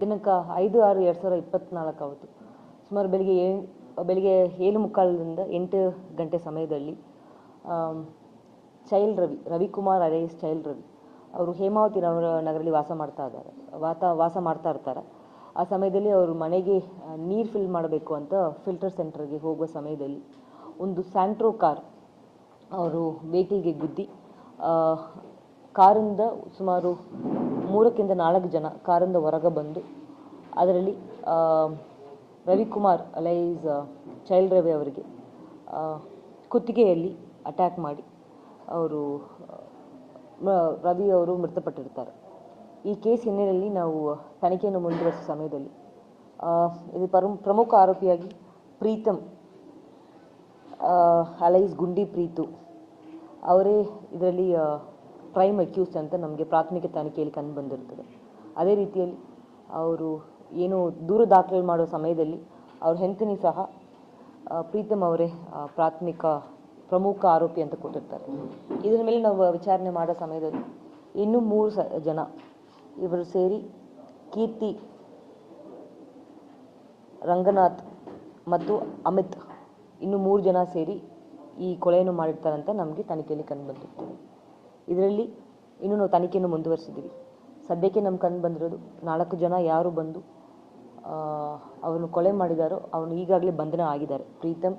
ದಿನಾಂಕ ಐದು, ಆರು, ಎರಡು ಸಾವಿರದ ಇಪ್ಪತ್ತ್ನಾಲ್ಕು ಅವತ್ತು ಸುಮಾರು ಬೆಳಿಗ್ಗೆ ಬೆಳಿಗ್ಗೆ ಏಳು ಮುಕ್ಕಾಲದಿಂದ ಎಂಟು ಗಂಟೆ ಸಮಯದಲ್ಲಿ child Ravi, Ravikumar alias child Ravi ಅವರು ಹೇಮಾವತಿ ನಗರ ನಗರಲ್ಲಿ ವಾಸ ಮಾಡ್ತಾ ಇದ್ದಾರೆ. ವಾತ, ವಾಸ ಮಾಡ್ತಾ ಇರ್ತಾರೆ. ಆ ಸಮಯದಲ್ಲಿ ಅವರು ಮನೆಗೆ ನೀರು ಫಿಲ್ ಮಾಡಬೇಕು ಅಂತ ಫಿಲ್ಟರ್ ಸೆಂಟರ್ಗೆ ಹೋಗುವ ಸಮಯದಲ್ಲಿ ಒಂದು ಸ್ಯಾಂಟ್ರೋ ಕಾರ್ ಅವರು ವೆಹಿಕಲ್ಗೆ ಗುದ್ದಿ ಕಾರಿಂದ ಸುಮಾರು ಮೂರಕ್ಕಿಂತ ನಾಲ್ಕು ಜನ ಕಾರಿಂದ ಹೊರಗೆ ಬಂದು, ಅದರಲ್ಲಿ ರವಿಕುಮಾರ್ ಅಲೈಸ್ ಚೈಲ್ಡ್ ರವಿ ಅವರಿಗೆ ಕುತ್ತಿಗೆಯಲ್ಲಿ ಅಟ್ಯಾಕ್ ಮಾಡಿ, ಅವರು ರವಿ ಅವರು ಮೃತಪಟ್ಟಿರ್ತಾರೆ. ಈ ಕೇಸ್ ಹಿನ್ನೆಲೆಯಲ್ಲಿ ನಾವು ತನಿಖೆಯನ್ನು ಮುಂದುವರಿಸುವ ಸಮಯದಲ್ಲಿ ಇದು ಪರಂ, ಪ್ರಮುಖ ಆರೋಪಿಯಾಗಿ ಪ್ರೀತಮ್ ಅಲೈಸ್ ಗುಂಡಿ ಪ್ರೀತು, ಅವರೇ ಇದರಲ್ಲಿ ಪ್ರೈಮ್ ಅಕ್ಯೂಸ್ ಅಂತ ನಮಗೆ ಪ್ರಾಥಮಿಕ ತನಿಖೆಯಲ್ಲಿ ಕಂಡು ಬಂದಿರ್ತದೆ. ಅದೇ ರೀತಿಯಲ್ಲಿ ಅವರು ಏನು ದೂರು ದಾಖಲೆ ಮಾಡುವ ಸಮಯದಲ್ಲಿ ಅವ್ರ ಹೆಂಡತಿನಿ ಸಹ ಪ್ರೀತಮ್ ಅವರೇ ಪ್ರಾಥಮಿಕ ಪ್ರಮುಖ ಆರೋಪಿ ಅಂತ ಕೊಟ್ಟಿರ್ತಾರೆ. ಇದರ ಮೇಲೆ ನಾವು ವಿಚಾರಣೆ ಮಾಡೋ ಸಮಯದಲ್ಲಿ ಇನ್ನೂ ಮೂರು ಸ, ಜನ ಇವರು ಸೇರಿ ಕೀರ್ತಿ, ರಂಗನಾಥ್ ಮತ್ತು ಅಮಿತ್ ಇನ್ನು ಮೂರು ಜನ ಸೇರಿ ಈ ಕೊಲೆಯನ್ನು ಮಾಡಿರ್ತಾರಂತ ನಮಗೆ ತನಿಖೆಯಲ್ಲಿ ಕಂಡು ಬಂದಿತ್ತು ಇದರಲ್ಲಿ ಇನ್ನೂ ನಾವು ತನಿಖೆಯನ್ನು ಮುಂದುವರಿಸಿದ್ದೀವಿ. ಸದ್ಯಕ್ಕೆ ನಮ್ಮ ಕಣ್ಣು ಬಂದಿರೋದು, ನಾಲ್ಕು ಜನ ಯಾರು ಬಂದು ಅವನು ಕೊಲೆ ಮಾಡಿದಾರೋ ಅವನು ಈಗಾಗಲೇ ಬಂಧನ ಆಗಿದ್ದಾರೆ. ಪ್ರೀತಮ್,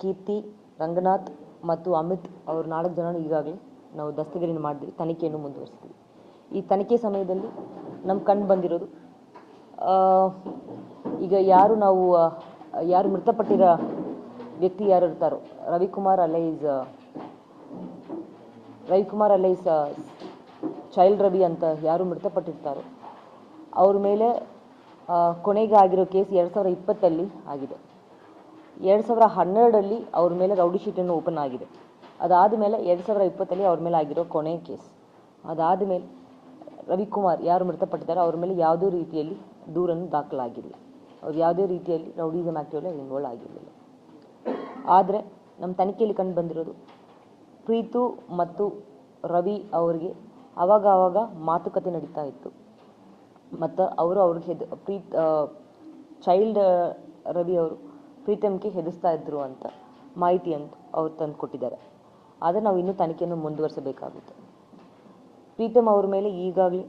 ಕೀರ್ತಿ, ರಂಗನಾಥ್ ಮತ್ತು ಅಮಿತ್ ಅವರು ನಾಲ್ಕು ಜನ ಈಗಾಗಲೇ ನಾವು ದಸ್ತಗಿರಿನ ಮಾಡಿದ್ವಿ. ತನಿಖೆಯನ್ನು ಮುಂದುವರಿಸಿದ್ವಿ ಈ ತನಿಖೆ ಸಮಯದಲ್ಲಿ ನಮ್ಮ ಕಣ್ಣು ಬಂದಿರೋದು ಈಗ ಯಾರು ನಾವು ಯಾರು ಮೃತಪಟ್ಟಿರೋ ವ್ಯಕ್ತಿ ಯಾರು ಇರ್ತಾರೋ, Ravikumar alias Ravikumar alias child Ravi ಅಂತ ಯಾರು ಮೃತಪಟ್ಟಿರ್ತಾರೋ, ಅವ್ರ ಮೇಲೆ ಕೊನೆಗೆ ಆಗಿರೋ ಕೇಸ್ ಎರಡು ಸಾವಿರ ಇಪ್ಪತ್ತಲ್ಲಿ ಆಗಿದೆ. ಎರಡು ಸಾವಿರ ಹನ್ನೆರಡರಲ್ಲಿ ಅವ್ರ ಮೇಲೆ ರೌಡಿ ಶೀಟನ್ನು ಓಪನ್ ಆಗಿದೆ. ಅದಾದ ಮೇಲೆ ಎರಡು ಸಾವಿರ ಇಪ್ಪತ್ತಲ್ಲಿ ಅವ್ರ ಮೇಲೆ ಆಗಿರೋ ಕೊನೆ ಕೇಸ್. ಅದಾದ ಮೇಲೆ ರವಿಕುಮಾರ್ ಯಾರು ಮೃತಪಟ್ಟಿದ್ದಾರೆ ಅವ್ರ ಮೇಲೆ ಯಾವುದೇ ರೀತಿಯಲ್ಲಿ ದೂರನ್ನು ದಾಖಲಾಗಿಲ್ಲ. ಅವ್ರು ಯಾವುದೇ ರೀತಿಯಲ್ಲಿ ರೌಡಿಸಮ್ ಆ್ಯಕ್ಟಿವಲ್ಲಿ ಇನ್ವಾಲ್ವ್ ಆಗಿರಲಿಲ್ಲ. ಆದರೆ ನಮ್ಮ ತನಿಖೆಯಲ್ಲಿ ಕಂಡು ಬಂದಿರೋದು ಪ್ರೀತು ಮತ್ತು ರವಿ ಅವರಿಗೆ ಅವಾಗ ಅವಾಗ ಮಾತುಕತೆ ನಡೀತಾ ಇತ್ತು. ಮತ್ತು ಅವರು ಅವ್ರಿಗೆ ಹೆದ್, ಪ್ರೀತ್ ಚೈಲ್ಡ್ ರವಿ ಅವರು ಪ್ರೀತಮ್ಗೆ ಹೆದರ್ಸ್ತಾ ಇದ್ರು ಅಂತ ಮಾಹಿತಿ ಅಂತ ಅವ್ರು ತಂದು ಕೊಟ್ಟಿದ್ದಾರೆ. ಆದರೆ ನಾವು ಇನ್ನೂ ತನಿಖೆಯನ್ನು ಮುಂದುವರಿಸಬೇಕಾಗುತ್ತೆ. ಪ್ರೀತಮ್ ಅವ್ರ ಮೇಲೆ ಈಗಾಗಲೇ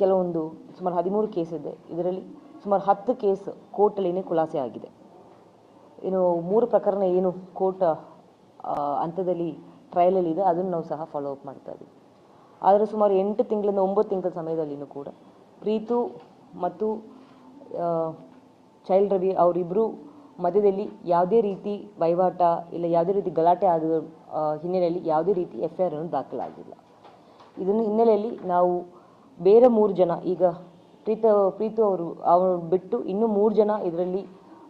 ಕೆಲವೊಂದು ಸುಮಾರು ಹದಿಮೂರು ಕೇಸ್ ಇದೆ. ಇದರಲ್ಲಿ ಸುಮಾರು ಹತ್ತು ಕೇಸ್ ಕೋರ್ಟಲ್ಲಿನೇ ಖುಲಾಸೆ ಆಗಿದೆ. ಇನ್ನು ಮೂರು ಪ್ರಕರಣ ಏನು ಕೋರ್ಟ್ ಹಂತದಲ್ಲಿ ಟ್ರಯಲಲ್ಲಿ ಇದೆ, ಅದನ್ನು ನಾವು ಸಹ ಫಾಲೋ ಅಪ್ ಮಾಡ್ತಾ ಇದ್ದೀವಿ. ಆದರೆ ಸುಮಾರು ಎಂಟು ತಿಂಗಳಿಂದ ಒಂಬತ್ತು ತಿಂಗಳ ಸಮಯದಲ್ಲಿಯೂ ಕೂಡ ಪ್ರೀತು ಮತ್ತು ಚೈಲ್ಡ್ ರವಿ ಅವರಿಬ್ಬರು ಮಧ್ಯದಲ್ಲಿ ಯಾವುದೇ ರೀತಿ ವಹಿವಾಟ ಇಲ್ಲ, ಯಾವುದೇ ರೀತಿ ಗಲಾಟೆ ಆದ ಹಿನ್ನೆಲೆಯಲ್ಲಿ ಯಾವುದೇ ರೀತಿ ಎಫ್ ಐ ಆರ್ ಅನ್ನು ದಾಖಲಾಗಿಲ್ಲ. ಇದನ್ನು ಹಿನ್ನೆಲೆಯಲ್ಲಿ ನಾವು ಬೇರೆ ಮೂರು ಜನ, ಈಗ ಪ್ರೀತ, ಪ್ರೀತು ಅವರು ಅವರು ಬಿಟ್ಟು ಇನ್ನೂ ಮೂರು ಜನ ಇದರಲ್ಲಿ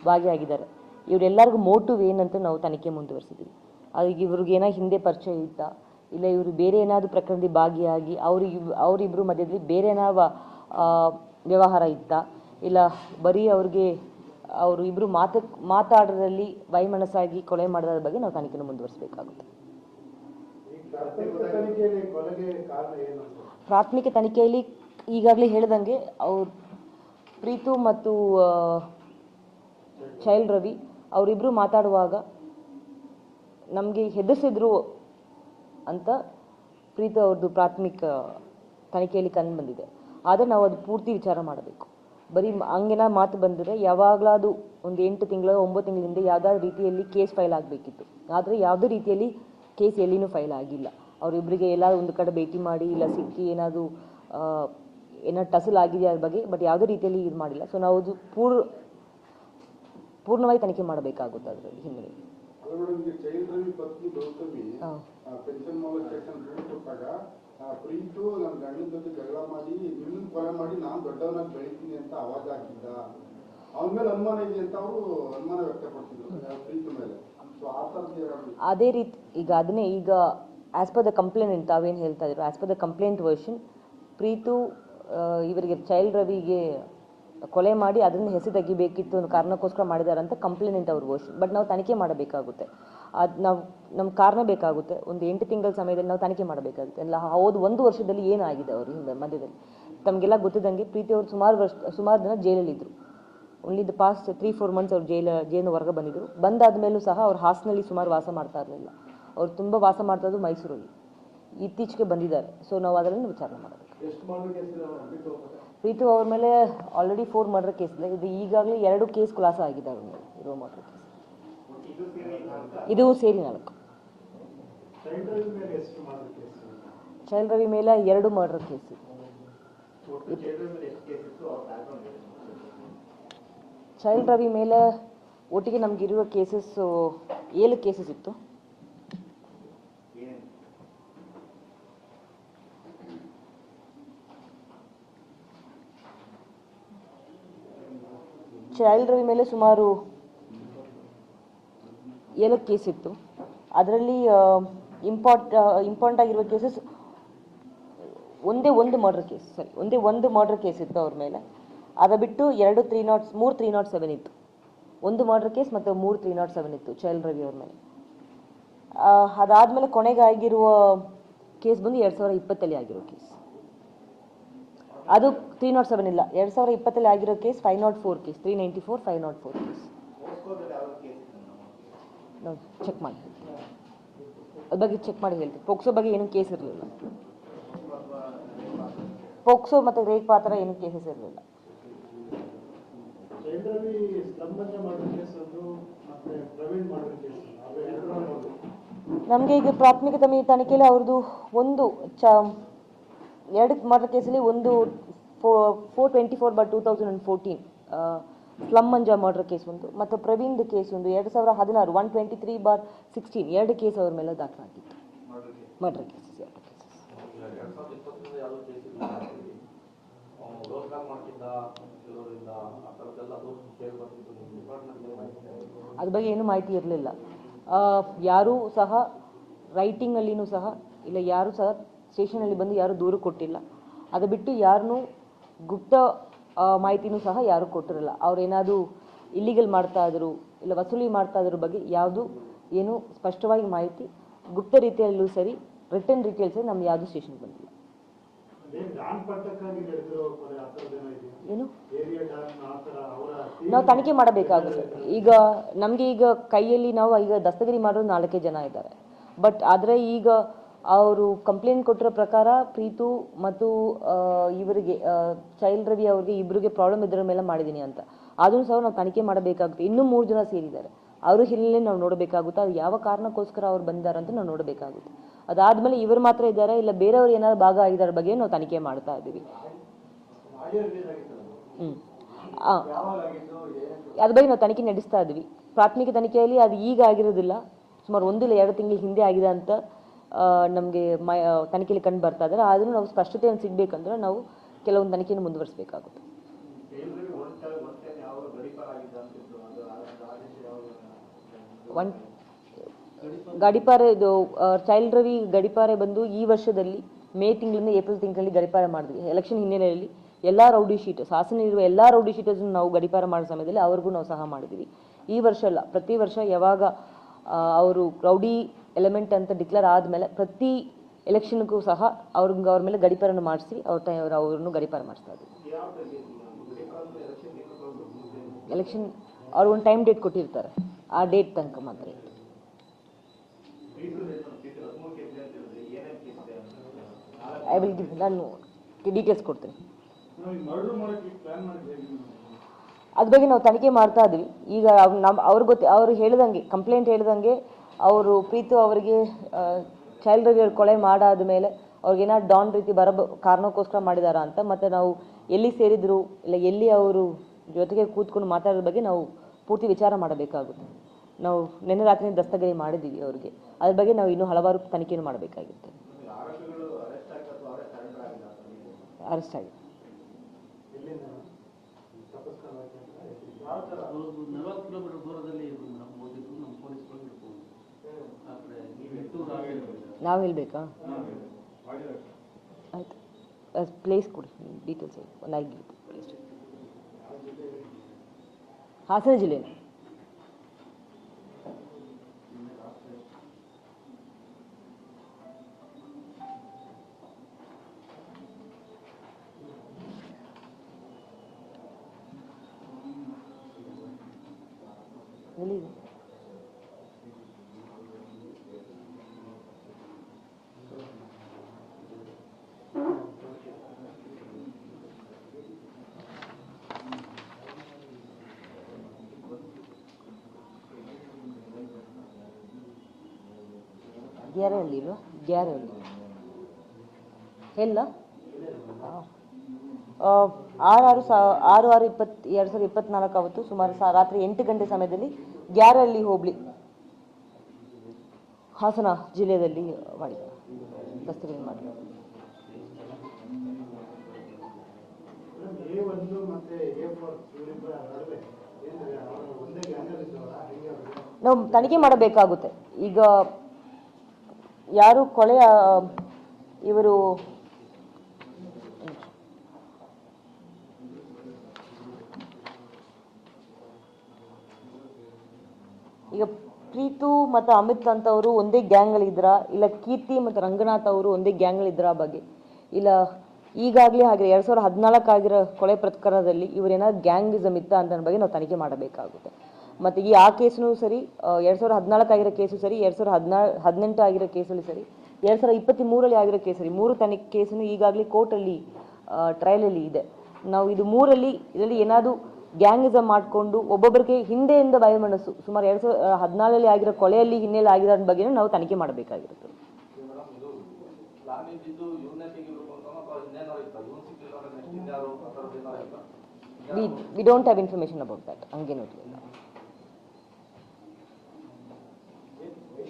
ಭಾಗಿಯಾಗಿದ್ದಾರೆ. ಇವರೆಲ್ಲರಿಗೂ ಮೋಟಿವ್ ಏನಂತ ನಾವು ತನಿಖೆ ಮುಂದುವರಿಸಿದ್ದೀವಿ. ಅದಕ್ಕೆ ಇವ್ರಿಗೆ ಏನೋ ಹಿಂದೆ ಪರಿಚಯ ಇತ್ತಾ ಇಲ್ಲ ಇವರು ಬೇರೆ ಏನಾದರೂ ಪ್ರಕರಣದಲ್ಲಿ ಭಾಗಿಯಾಗಿ ಅವ್ರಿಗೆ ಅವರಿಬ್ಬರು ಮಧ್ಯದಲ್ಲಿ ಬೇರೆ ಏನಾವ ವ್ಯವಹಾರ ಇತ್ತಾ ಇಲ್ಲ ಬರೀ ಅವ್ರಿಗೆ, ಅವರು ಇಬ್ಬರು ಮಾತು, ಮಾತಾಡೋದ್ರಲ್ಲಿ ವೈಮನಸ್ಸಾಗಿ ಕೊಲೆ ಮಾಡೋದ್ರ ಬಗ್ಗೆ ನಾವು ತನಿಖೆಯನ್ನು ಮುಂದುವರಿಸಬೇಕಾಗುತ್ತೆ. ಪ್ರಾಥಮಿಕ ತನಿಖೆಯಲ್ಲಿ ಈಗಾಗಲೇ ಹೇಳ್ದಂಗೆ ಅವ್ರು ಪ್ರೀತು ಮತ್ತು ಚೈಲ್ಡ್ ರವಿ ಅವರಿಬ್ಬರು ಮಾತಾಡುವಾಗ ನಮಗೆ ಹೆದರ್ಸಿದ್ರು ಅಂತ ಪ್ರೀತ ಅವ್ರದ್ದು ಪ್ರಾಥಮಿಕ ತನಿಖೆಯಲ್ಲಿ ಕಂಡು ಬಂದಿದೆ. ಆದರೆ ನಾವು ಅದು ಪೂರ್ತಿ ವಿಚಾರ ಮಾಡಬೇಕು. ಬರೀ ಹಂಗೇನ ಮಾತು ಬಂದರೆ ಯಾವಾಗಲಾದ್ರೂ ಒಂದು ಎಂಟು ತಿಂಗಳ, ಒಂಬತ್ತು ತಿಂಗಳಿಂದ ಯಾವುದಾದ್ರು ರೀತಿಯಲ್ಲಿ ಕೇಸ್ ಫೈಲ್ ಆಗಬೇಕಿತ್ತು. ಆದರೆ ಯಾವುದೇ ರೀತಿಯಲ್ಲಿ ಕೇಸ್ ಎಲ್ಲಿನೂ ಫೈಲ್ ಆಗಿಲ್ಲ. ಅವರಿಬ್ಬರಿಗೆ ಎಲ್ಲಾದರೂ ಒಂದು ಕಡೆ ಭೇಟಿ ಮಾಡಿ, ಇಲ್ಲ ಸಿಕ್ಕಿ ಏನಾದರೂ ಏನಾದ್ರು ಟಸಲ್ ಆಗಿದೆಯಾ ಅದ್ರ ಬಗ್ಗೆ, ಬಟ್ ಯಾವುದೇ ರೀತಿಯಲ್ಲಿ ಇದು ಮಾಡಿಲ್ಲ. ಸೊ ನಾವು ಪೂರ್ ಪೂರ್ಣವಾಗಿ ತನಿಖೆ ಮಾಡಬೇಕಾಗುತ್ತೆ ಅದರಲ್ಲಿ ಹಿನ್ನೆಲೆ ಅಲ್ಲ ಮೇಡಮ್ ರವಿ ಪತ್ನಿ ಗೌತಮಿ ಪೆನ್ಷನ್ ಮೂಲಕ ಸೆಕ್ಷನ್ ಕೊಟ್ಟಾಗ ಆ, ಪ್ರೀತು ನನ್ನ ಗಂಡನ ಜೊತೆ ಜಗಳ ಮಾಡಿ ನಿನ್ನ ಕೊಲೆ ಮಾಡಿ ನಾನು ದೊಡ್ಡವನಾಗಿ ಬೆಳಿತೀನಿ ಅಂತ ಅವಾಜ್ ಹಾಕಿದ್ದ. ಅವನ ಮೇಲೆ ಅನುಮಾನ ಇದೆ ಅಂತ ಅವರು ಅನುಮಾನ ವ್ಯಕ್ತಪಡಿಸಿದ್ರು ಪ್ರೀತು ಮೇಲೆ. ಸೊ ಆ ಥರದ್ದು ಅದೇ ರೀತಿ ಈಗ ಅದನ್ನೇ ಈಗ ಆ್ಯಸ್ ಪರ್ ದ ಕಂಪ್ಲೇಂಟ್ ತಾವೇನು ಹೇಳ್ತಾ ಇದ್ರು as per the complaint version Preethu ಇವರಿಗೆ ಚೈಲ್ಡ್ ರವಿಗೆ ಕೊಲೆ ಮಾಡಿ ಅದರಿಂದ ಹೆಸರು ತೆಗಿಬೇಕಿತ್ತು ಒಂದು ಕಾರಣಕ್ಕೋಸ್ಕರ ಮಾಡಿದ್ದಾರೆ ಅಂತ ಕಂಪ್ಲೇಂಟ್ ಅವ್ರ ವರ್ಷನ್ ಬಟ್ ನಾವು ತನಿಖೆ ಮಾಡಬೇಕಾಗುತ್ತೆ. ಅದು ನಾವು ನಮ್ಮ ಕಾರಣ ಬೇಕಾಗುತ್ತೆ. ಒಂದು ಎಂಟು ತಿಂಗಳ ಸಮಯದಲ್ಲಿ ನಾವು ತನಿಖೆ ಮಾಡಬೇಕಾಗುತ್ತೆ. ಎಲ್ಲ ಹೌದು ಒಂದು ವರ್ಷದಲ್ಲಿ ಏನಾಗಿದೆ ಅವರು ಹಿಂದೆ ಮಧ್ಯದಲ್ಲಿ? ತಮಗೆಲ್ಲ ಗೊತ್ತಿದ್ದಂಗೆ ಪ್ರೀತಿ ಅವರು ಸುಮಾರು ವರ್ಷ ಸುಮಾರು ದಿನ ಜೈಲಲ್ಲಿದ್ದರು only the past three four months ಅವ್ರು ಜೈಲ ಜೈಲಿನ ಹೊರಗೆ ಬಂದಿದ್ದರು ಬಂದಾದ ಮೇಲೂ ಸಹ ಅವ್ರು ಹಾಸನಲ್ಲಿ ಸುಮಾರು ವಾಸ ಮಾಡ್ತಾ ಇರಲಿಲ್ಲ. ಅವ್ರು ತುಂಬ ವಾಸ ಮಾಡ್ತಾ ಇರೋದು ಮೈಸೂರಲ್ಲಿ. ಇತ್ತೀಚೆಗೆ ಬಂದಿದ್ದಾರೆ. ಸೊ ನಾವು ಅದರಲ್ಲಿ ವಿಚಾರಣೆ ಮಾಡಬೇಕು. ಪ್ರೀತು ಅವ್ರ ಮೇಲೆ ಆಲ್ರೆಡಿ ಫೋರ್ ಮರ್ಡರ್ ಕೇಸ್ ಇದೆ. ಇದು ಈಗಾಗಲೇ ಎರಡು ಕೇಸ್ ಖುಲಾಸ ಆಗಿದೆ ಅವ್ರ ಮೇಲೆ ಇರೋ ಮರ್ಡರ್ ಕೇಸ್ ಇದು ಸೇರಿ ನಾಲ್ಕು. ಚೈಲ್ಡ್ ರವಿ ಮೇಲೆ ಎರಡು ಮರ್ಡರ್ ಕೇಸ್ ಚೈಲ್ಡ್ ರವಿ ಮೇಲೆ ಒಟ್ಟಿಗೆ ನಮಗಿರುವ ಕೇಸಸ್ ಏಳು ಕೇಸಸ್ ಇತ್ತು. ಚೈಲ್ಡ್ ರವಿ ಮೇಲೆ ಸುಮಾರು ಏಳು ಕೇಸ್ ಇತ್ತು. ಅದರಲ್ಲಿ ಇಂಪಾರ್ಟ್ ಇಂಪಾರ್ಟೆಂಟ್ ಆಗಿರುವ ಕೇಸಸ್ ಒಂದೇ ಒಂದು ಮರ್ಡರ್ ಕೇಸ್ ಸರಿ ಒಂದೇ ಒಂದು ಮರ್ಡರ್ ಕೇಸ್ ಇತ್ತು ಅವ್ರ ಮೇಲೆ. ಅದು ಬಿಟ್ಟು ಎರಡು ತ್ರೀ ನಾಟ್ ಮೂರು ತ್ರೀ ನಾಟ್ ಸೆವೆನ್ ಇತ್ತು. ಒಂದು ಮರ್ಡರ್ ಕೇಸ್ ಮತ್ತು ಮೂರು ತ್ರೀ ನಾಟ್ ಸೆವೆನ್ ಇತ್ತು ಚೈಲ್ಡ್ ರವಿ ಅವ್ರ ಮೇಲೆ. ಅದಾದಮೇಲೆ ಕೊನೆಗಾಗಿರುವ ಕೇಸ್ ಬಂದು ಎರಡು ಸಾವಿರದ ಇಪ್ಪತ್ತಲ್ಲಿ ಆಗಿರೋ ಕೇಸ್ ಅದು ತ್ರೀ ನಾಟ್ ಸೆವೆನ್ ಇಲ್ಲ. ಎರಡು ಸಾವಿರ ಇಪ್ಪತ್ತಲ್ಲಿ ಆಗಿರೋ case five nought four case three ninety four five nought four case ನಾವು ಚೆಕ್ ಮಾಡಿ. ಅದ್ರ ಬಗ್ಗೆ ಚೆಕ್ ಮಾಡಿ ಹೇಳ್ತೀವಿ ಪೋಕ್ಸೋ ಬಗ್ಗೆ ಏನೂ ಕೇಸ್ ಇರಲಿಲ್ಲ. ಪೋಕ್ಸೋ ಮತ್ತು ರೇಪ್ ಆ ಥರ ಏನೂ ಕೇಸಸ್ ಇರಲಿಲ್ಲ. ನಮಗೆ ಈಗ ಪ್ರಾಥಮಿಕ ತನಿಖೆಯಲ್ಲಿ ಅವ್ರದ್ದು ಒಂದು ಚ ಎರಡು ಮರ್ಡರ್ ಕೇಸಲ್ಲಿ ಒಂದು four four twenty four by two thousand and fourteen slum Manja murder case ಒಂದು ಮತ್ತು ಪ್ರವೀಣ್ ಕೇಸ್ ಒಂದು ಎರಡು ಸಾವಿರ ಹದಿನಾರು one twenty three bar sixteen ಎರಡು ಕೇಸ್ ಅವ್ರ ಮೇಲೆ ದಾಖಲಾಗಿತ್ತು. ಮಾಡಿರೋ ಕೇಸ್ ಮರ್ಡರ್ ಕೇಸಸ್ ಎರಡು ಕೇಸಸ್ ಅದ್ರ ಬಗ್ಗೆ ಏನೂ ಮಾಹಿತಿ ಇರಲಿಲ್ಲ. ಯಾರೂ ಸಹ ರೈಟಿಂಗಲ್ಲಿನೂ ಸಹ ಇಲ್ಲ ಯಾರೂ ಸಹ ಸ್ಟೇಷನಲ್ಲಿ ಬಂದು ಯಾರೂ ದೂರು ಕೊಟ್ಟಿಲ್ಲ. ಅದು ಬಿಟ್ಟು ಯಾರನ್ನೂ ಗುಪ್ತ ಮಾಹಿತಿನೂ ಸಹ ಯಾರೂ ಕೊಟ್ಟಿರಲ್ಲ. ಅವ್ರೇನಾದರೂ ಇಲ್ಲಿಗಲ್ ಮಾಡ್ತಾ ಇದ್ರು ಇಲ್ಲ ವಸೂಲಿ ಮಾಡ್ತಾ ಇದ್ರ ಬಗ್ಗೆ ಯಾವುದು ಏನು ಸ್ಪಷ್ಟವಾಗಿ ಮಾಹಿತಿ ಗುಪ್ತ ರೀತಿಯಲ್ಲೂ ಸರಿ ರಿಟರ್ನ್ ರೀತಿಯಲ್ಲಿ ಸರಿ ನಮ್ಗೆ ಯಾವುದು ಸ್ಟೇಷನ್ ಬಂದಿಲ್ಲ. ಏನು ನಾವು ತನಿಖೆ ಮಾಡಬೇಕಾಗುತ್ತೆ. ಈಗ ನಮಗೆ ಈಗ ಕೈಯಲ್ಲಿ ನಾವು ಈಗ ದಸ್ತಗಿರಿ ಮಾಡೋದು ನಾಲ್ಕೇ ಜನ ಇದ್ದಾರೆ. ಬಟ್ ಆದರೆ ಈಗ ಅವರು ಕಂಪ್ಲೇಂಟ್ ಕೊಟ್ಟಿರೋ ಪ್ರಕಾರ ಪ್ರೀತು ಮತ್ತು ಇವರಿಗೆ ಚೈಲ್ಡ್ ರವಿ ಅವ್ರಿಗೆ ಇಬ್ಬರಿಗೆ ಪ್ರಾಬ್ಲಮ್ ಇದ್ರ ಮೇಲೆ ಮಾಡಿದ್ದೀನಿ ಅಂತ. ಆದರೂ ಸಹ ನಾವು ತನಿಖೆ ಮಾಡಬೇಕಾಗುತ್ತೆ. ಇನ್ನೂ ಮೂರು ಜನ ಸೇರಿದ್ದಾರೆ. ಅವರು ಹಿನ್ನೆಲೆ ನಾವು ನೋಡಬೇಕಾಗುತ್ತೆ. ಅದು ಯಾವ ಕಾರಣಕ್ಕೋಸ್ಕರ ಅವ್ರು ಬಂದಿದ್ದಾರೆ ಅಂತ ನಾವು ನೋಡಬೇಕಾಗುತ್ತೆ. ಅದಾದಮೇಲೆ ಇವರು ಮಾತ್ರ ಇದ್ದಾರೆ, ಇಲ್ಲ ಬೇರೆಯವ್ರು ಏನಾದ್ರು ಭಾಗ ಆಗಿದ್ದಾರ ಬಗ್ಗೆ ನಾವು ತನಿಖೆ ಮಾಡ್ತಾ ಇದ್ದೀವಿ. ಹ್ಞೂ ಅದ್ರ ಬಗ್ಗೆ ನಾವು ತನಿಖೆ ನಡೆಸ್ತಾ ಇದ್ವಿ ಪ್ರಾಥಮಿಕ ತನಿಖೆಯಲ್ಲಿ ಅದು ಈಗ ಆಗಿರೋದಿಲ್ಲ. ಸುಮಾರು ಒಂದಿಲ್ಲ ಎರಡು ತಿಂಗಳ ಹಿಂದೆ ಆಗಿದೆ ಅಂತ ನಮಗೆ ಮೈ ತನಿಖೆಯಲ್ಲಿ ಕಂಡು ಬರ್ತಾ ಇದ್ದಾರೆ. ಆದರೂ ನಾವು ಸ್ಪಷ್ಟತೆಯನ್ನು ಸಿಗಬೇಕಂದ್ರೆ ನಾವು ಕೆಲವೊಂದು ತನಿಖೆಯನ್ನು ಮುಂದುವರಿಸಬೇಕಾಗುತ್ತೆ. ಒನ್ ಗಡಿಪಾರ ಇದು ಚೈಲ್ಡ್ ರವಿ ಗಡಿಪಾರೆ ಬಂದು ಈ ವರ್ಷದಲ್ಲಿ ಮೇ ತಿಂಗಳಿಂದ ಏಪ್ರಿಲ್ ತಿಂಗಳಲ್ಲಿ ಗಡಿಪಾರ ಮಾಡಿದ್ವಿ. ಎಲೆಕ್ಷನ್ ಹಿನ್ನೆಲೆಯಲ್ಲಿ ಎಲ್ಲ ರೌಡಿ ಶೀಟರ್ಸ್ ಹಾಸನ ಇರುವ ಎಲ್ಲ ರೌಡಿ ಅನ್ನು ನಾವು ಗಡಿಪಾರ ಮಾಡೋ ಸಮಯದಲ್ಲಿ ಅವ್ರಿಗೂ ನಾವು ಸಹ ಮಾಡಿದ್ವಿ ಈ ವರ್ಷ ಅಲ್ಲ, ಪ್ರತಿ ವರ್ಷ ಯಾವಾಗ ಅವರು ರೌಡಿ ಎಲಿಮೆಂಟ್ ಅಂತ ಡಿಕ್ಲೇರ್ ಆದಮೇಲೆ ಪ್ರತಿ ಎಲೆಕ್ಷನ್ಗೂ ಸಹ ಅವ್ರಿಗೆ ಅವ್ರ ಮೇಲೆ ಗಡಿಪಾರನ್ನು ಮಾಡಿಸಿ, ಅವ್ರ ಟೈ ಅವ್ರ ಅವ್ರನ್ನು ಗಡಿಪಾರ ಮಾಡಿಸ್ತಾ ಇದ್ವಿ ಎಲೆಕ್ಷನ್ ಅವ್ರಿಗೊಂದು ಟೈಮ್ ಡೇಟ್ ಕೊಟ್ಟಿರ್ತಾರೆ, ಆ ಡೇಟ್ ತನಕ ಮಾತ್ರ. ಐ ವಿಲ್ ಗಿವ್ ನಾನು ಡೀಟೇಲ್ಸ್ ಕೊಡ್ತೀನಿ. ಅದ್ರ ಬಗ್ಗೆ ನಾವು ತನಿಖೆ ಮಾಡ್ತಾ ಇದ್ವಿ ಈಗ ನಮ್ಮ ನಮ್ ಅವ್ರಿಗೆ ಗೊತ್ತಿ ಅವ್ರು ಹೇಳಿದಂಗೆ ಕಂಪ್ಲೇಂಟ್ ಹೇಳಿದಂಗೆ ಅವರು ಪ್ರೀತು ಅವರಿಗೆ ಚೈಲ್ಡ್ ಕೊಳೆ ಕೊಲೆ ಮಾಡಾದ ಮೇಲೆ ಅವ್ರಿಗೆ ಏನಾದ್ರು ಡಾನ್ ರೀತಿ ಬರಬ, ಕಾರಣಕ್ಕೋಸ್ಕರ ಮಾಡಿದಾರ ಅಂತ. ಮತ್ತು ನಾವು ಎಲ್ಲಿ ಸೇರಿದ್ರು, ಇಲ್ಲ ಎಲ್ಲಿ ಅವರು ಜೊತೆಗೆ ಕೂತ್ಕೊಂಡು ಮಾತಾಡೋದ್ರ ಬಗ್ಗೆ ನಾವು ಪೂರ್ತಿ ವಿಚಾರ ಮಾಡಬೇಕಾಗುತ್ತೆ. ನಾವು ನಿನ್ನೆ ರಾತ್ರಿ ದಸ್ತಗಿರಿ ಮಾಡಿದ್ದೀವಿ ಅವರಿಗೆ. ಅದ್ರ ಬಗ್ಗೆ ನಾವು ಇನ್ನೂ ಹಲವಾರು ತನಿಖೆಯನ್ನು ಮಾಡಬೇಕಾಗಿತ್ತು. ಅರೆಸ್ಟ್ ಆಗಿದೆ ಕಿಲೋಮೀಟರ್ ದೂರದಲ್ಲಿ ಇದ್ರು ಮೇಡಮ್ ಹೋಗಿದ್ದು ನಮ್ಮ ಪೊಲೀಸ್ಗಳು ಹಿಡ್ಕೊಂಡು ಆ ಕಡೆ ಮೆಟ್ಟೂರು ಆ ಕಡೆ ಹೋಗಿದ್ದಾರೆ. ನಾವು ಹೇಳಬೇಕಾ? ಆಯ್ತು. ಪ್ಲೇಸ್ ಕೊಡಿ ಡೀಟೇಲ್ಸ್ ಒಂದು ಐದು ಪ್ಲೇಸ್ ಹಾಸನ ಜಿಲ್ಲೆ ಗ್ಯಾರಲ್ಲಿ ಇಲ್ವಾ ಗ್ಯಾರಲ್ಲಿ ಎಲ್ಲ ಆರು ಆರು ಸಾ ಆರು ಆರು ಇಪ್ಪತ್ತು ಎರಡು ಸಾವಿರದ ಇಪ್ಪತ್ನಾಲ್ಕು ಅವತ್ತು ಸುಮಾರು ಸಾ, ರಾತ್ರಿ ಎಂಟು ಗಂಟೆ ಸಮಯದಲ್ಲಿ ಗ್ಯಾರಹಳ್ಳಿ ಹೋಗ್ಲಿ ಹಾಸನ ಜಿಲ್ಲೆಯಲ್ಲಿ ಮಾಡಿದ್ದಾರೆ. ದಸ್ತಗಿರಿ ಮಾಡಿ ಎ ಒಂದು ಮತ್ತೆ ಎ ಫೋರ್ ಇವರಿಬ್ಬರ ನಡುವೆ ಏನಿದೆ ಅವರು ಒಂದೇ ಗ್ಯಾಂಗಲ್ಲಿ ಇದ್ದವರ ಹೆಂಗೆ ಅವ್ರಿಗೆ ನಾವು ತನಿಖೆ ಮಾಡಬೇಕಾಗುತ್ತೆ. ಈಗ ಯಾರು ಕೊಲೆಯ ಇವರು? ಈಗ ಪ್ರೀತು ಮತ್ತು ಅಮಿತ್ ಅಂತವರು ಒಂದೇ ಗ್ಯಾಂಗ್ಗಳಿದ್ರ ಇಲ್ಲ ಕೀರ್ತಿ ಮತ್ತು ರಂಗನಾಥ್ ಅವರು ಒಂದೇ ಗ್ಯಾಂಗ್ಗಳಿದ್ರ ಬಗ್ಗೆ? ಇಲ್ಲ ಈಗಾಗಲೇ ಹಾಗೆ ಎರಡು ಸಾವಿರದ ಹದಿನಾಲ್ಕು ಆಗಿರೋ ಕೊಲೆ ಪ್ರಕರಣದಲ್ಲಿ ಇವರೇನಾದ್ರು ಗ್ಯಾಂಗಿಸಮ್ ಇತ್ತ ಅಂತ ಬಗ್ಗೆ ನಾವು ತನಿಖೆ ಮಾಡಬೇಕಾಗುತ್ತೆ. ಮತ್ತು ಈ ಆ ಕೇಸ್ನೂ ಸರಿ ಎರಡು ಸಾವಿರದ ಹದಿನಾಲ್ಕು ಆಗಿರೋ ಕೇಸು ಸರಿ ಎರಡು ಸಾವಿರದ ಹದಿನಾರು ಹದಿನೆಂಟು ಆಗಿರೋ ಕೇಸಲ್ಲಿ ಸರಿ ಎರಡು ಸಾವಿರದ ಇಪ್ಪತ್ತಿ ಮೂರರಲ್ಲಿ ಆಗಿರೋ ಕೇಸ್ ಸರಿ ಮೂರು ತನಿಖೆ ಕೇಸನ್ನು ಈಗಾಗಲೇ ಕೋರ್ಟಲ್ಲಿ ಟ್ರಯಲಲ್ಲಿ ಇದೆ. ನಾವು ಇದು ಮೂರಲ್ಲಿ ಇದರಲ್ಲಿ ಏನಾದರೂ ಗ್ಯಾಂಗಿಸಮ್ ಮಾಡಿಕೊಂಡು ಒಬ್ಬೊಬ್ಬರಿಗೆ ಹಿಂದೆಯಿಂದ ಭಯಮನಸ್ಸು ಸುಮಾರು ಎರಡು ಸಾವಿರದ ಹದಿನಾಲ್ಕಲ್ಲಿ ಆಗಿರೋ ಕೊಲೆಯಲ್ಲಿ ಹಿನ್ನೆಲೆ ಆಗಿರೋ ಬಗ್ಗೆನೂ ನಾವು ತನಿಖೆ ಮಾಡಬೇಕಾಗಿರುತ್ತೆ. We don't have information about that ಹಂಗೇನು ಇರಲಿಲ್ಲ ವೈಷಮ್ಯ ಏನು ಮೇಡಮ್ ಏನು ವಿಚಾರ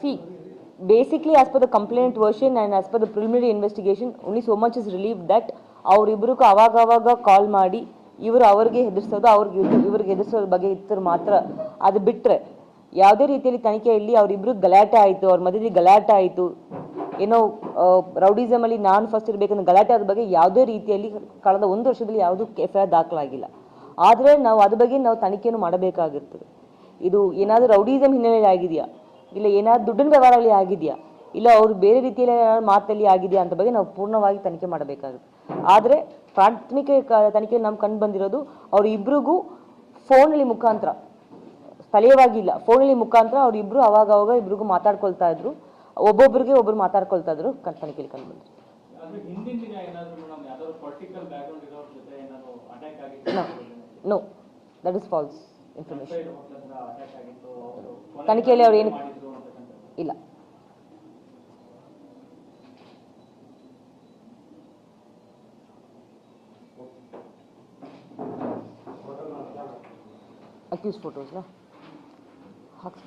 See, basically as per the complaint version and as per the preliminary investigation, only so much is relieved that ಅವರಿಬ್ಬರಿಗೂ ಅವಾಗ ಅವಾಗ ಕಾಲ್ ಮಾಡಿ ಇವರು ಅವ್ರಿಗೆ ಹೆದರ್ಸೋದು ಅವ್ರಿಗೆ ಇವ್ರು- ಇವ್ರಿಗೆ ಹೆದರ್ಸೋದ್ರ ಬಗ್ಗೆ ಇತ್ತು ಮಾತ್ರ. ಅದು ಬಿಟ್ಟರೆ ಯಾವುದೇ ರೀತಿಯಲ್ಲಿ ತನಿಖೆಯಲ್ಲಿ ಅವರಿಬ್ಬರು ಗಲಾಟೆ ಆಯಿತು ಅವ್ರ ಮಧ್ಯದಲ್ಲಿ ಗಲಾಟೆ ಆಯಿತು. ಏನೋ ರೌಡಿಸಮಲ್ಲಿ ನಾನು ಫಸ್ಟ್ ಇರಬೇಕಂದ್ರೆ ಗಲಾಟೆ ಆದ ಬಗ್ಗೆ ಯಾವುದೇ ರೀತಿಯಲ್ಲಿ ಕಳೆದ ಒಂದು ವರ್ಷದಲ್ಲಿ ಯಾವುದೂ ಎಫ್ ಐ ಆರ್ ದಾಖಲಾಗಿಲ್ಲ. ಆದರೆ ನಾವು ಅದ್ರ ಬಗ್ಗೆ ನಾವು ತನಿಖೆಯನ್ನು ಮಾಡಬೇಕಾಗಿರ್ತದೆ. ಇದು ಏನಾದರೂ ರೌಡಿಸಮ್ ಹಿನ್ನೆಲೆಯಲ್ಲಿ ಆಗಿದೆಯಾ? ಇಲ್ಲ ಏನಾದರೂ ದುಡ್ಡಿನ ವ್ಯವಹಾರಗಳಲ್ಲಿ ಆಗಿದೆಯಾ? ಇಲ್ಲ ಅವರು ಬೇರೆ ರೀತಿಯಲ್ಲಿ ಏನಾದ್ರು ಮಾತಲ್ಲಿ ಆಗಿದೆಯಾ ಅಂತ ಬಗ್ಗೆ ನಾವು ಪೂರ್ಣವಾಗಿ ತನಿಖೆ ಮಾಡಬೇಕಾಗುತ್ತೆ. ಆದರೆ ಪ್ರಾಥಮಿಕ ತನಿಖೆ ನಮ್ಗೆ ಕಂಡು ಬಂದಿರೋದು ಅವರು ಇಬ್ರಿಗೂ ಫೋನಲ್ಲಿ ಮುಖಾಂತರ ಸ್ಥಳೀಯವಾಗಿಲ್ಲ ಫೋನಲ್ಲಿ ಮುಖಾಂತರ ಅವ್ರು ಇಬ್ರು ಅವಾಗ ಅವಾಗ ಇಬ್ರಿಗೂ ಮಾತಾಡ್ಕೊಳ್ತಾ ಇದ್ರು. ಒಬ್ಬೊಬ್ಬರಿಗೆ ಒಬ್ಬರು ಮಾತಾಡ್ಕೊಳ್ತಾ ಇದ್ರು ತನಿಖೆಯಲ್ಲಿ ಕಂಡು ಬಂದರು ಹಿಂದಿನ ದಿನ ಏನಾದರೂ ಪರ್ಟಿಕಲ್ ಬ್ಯಾಕ್ಗ್ರೌಂಡ್ ಇರೋರ ಜೊತೆ ಏನಾದರೂ ಅಟ್ಯಾಕ್ ಆಗಿತ್ತು no that is false information side hotel ಹತ್ರ ಅಟ್ಯಾಕ್ ಆಗಿತ್ತು ಅವರು ತನಿಖೆಯಲ್ಲಿ ಅವ್ರು ಏನು ಮಾಡಿದ್ರು ಅಂತಕ್ಕಂಥದ್ದು ಇಲ್ಲ ಅಕ್ಯೂಸ್ ಫೋಟೋಸ್ನ ಹಾಕ್ಸ್ಬೇಕು